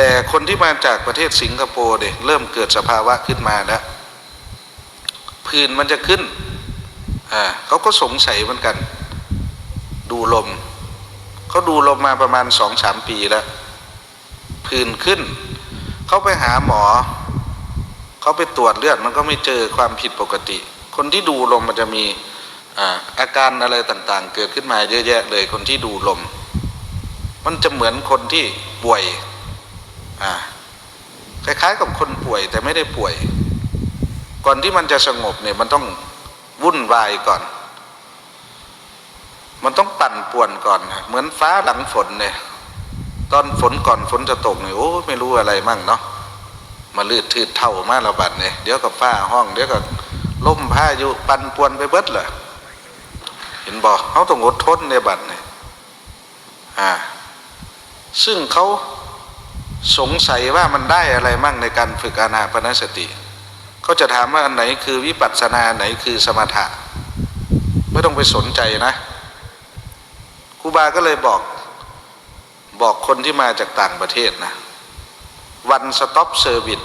แต่คนที่มาจากประเทศสิงคโปร์เนี่ยเริ่มเกิดสภาวะขึ้นมาแล้วพื้นมันจะขึ้นอ่าเขาก็สงสัยเหมือนกัน ดูลมเขาดูลมมาประมาณสองสามปีแล้วพื้นขึ้น เขาไปหาหมอ เขาไปตรวจเลือดมันก็ไม่เจอความผิดปกติ คนที่ดูลมมันจะมีอาการอะไรต่างๆ เกิดขึ้นมาเยอะแยะเลยคนที่ดูลม มันจะเหมือนคนที่ป่วย คล้ายๆกับคนป่วยแต่ไม่ได้ป่วย ก่อนที่มันจะสงบเนี่ยมันต้องวุ่นวายก่อน มันต้องปั่นป่วนก่อน เหมือนฟ้าหลังฝนเนี่ย ตอนฝนก่อนฝนจะตกเนี่ยโอ้ไม่รู้อะไรมั่งเนาะมาลืดทืดเท่ามาระบาดเนี่ยเดี๋ยวกับฟ้าห้อง เดี๋ยวกับล่มพาอยุปั่นป่วนไปเบิดเลยเห็นบอกเขาต้องอดทนในบัดเนี่ยอ่า ซึ่งเขา สงสัยว่ามันได้อะไรมั่งในการฝึกอานาปนสติเขาจะถามว่าอันไหนคือวิปัสสนาไหนคือสมถะ ไม่ต้องไปสนใจนะครูบาก็เลยบอกบอกคนที่มาจากต่างประเทศนะวันสต็อปเซอร์วิส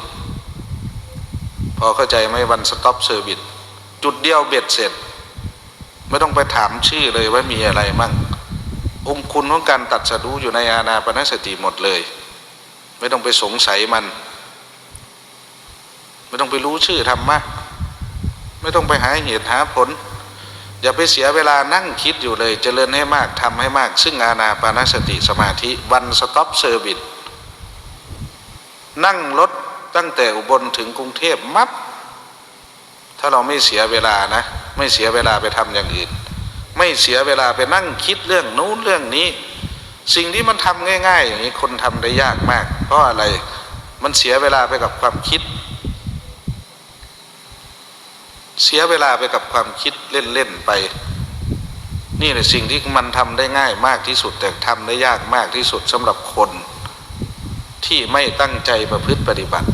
พอเข้าใจไหมวันสต็อปเซอร์วิสจุดเดียวเบ็ดเสร็จ ไม่ต้องไปถามชื่อเลยว่ามีอะไรมั่ง องค์คุณของการตัดสรู้อยู่ในอาณาปณสติหมดเลย ไม่ต้องไปสงสัยมัน ไม่ต้องไปรู้ชื่อธรรมะไม่ต้องไปหาเหตุหาผล อย่าไปเสียเวลานั่งคิดอยู่เลยเจริญให้มากทำให้มาก ซึ่งอาณาปานสติสมาธิวันสต็อปเซอร์วิสนั่งรถตั้งแต่อุบลถึงกรุงเทพมับ ถ้าเราไม่เสียเวลานะ ไม่เสียเวลาไปทำอย่างอื่น ไม่เสียเวลาไปนั่งคิดเรื่องนู้นเรื่องนี้ สิ่งที่มันทำง่าย ๆ อย่างนี้คนทำได้ยากมาก เพราะอะไรมันเสียเวลาไปกับความคิด เสียเวลาไปกับความคิดเล่นๆไป นี่แหละสิ่งที่มันทำได้ง่ายมากที่สุดแต่ทำได้ยากมากที่สุดสำหรับคนที่ไม่ตั้งใจประพฤติปฏิบัติ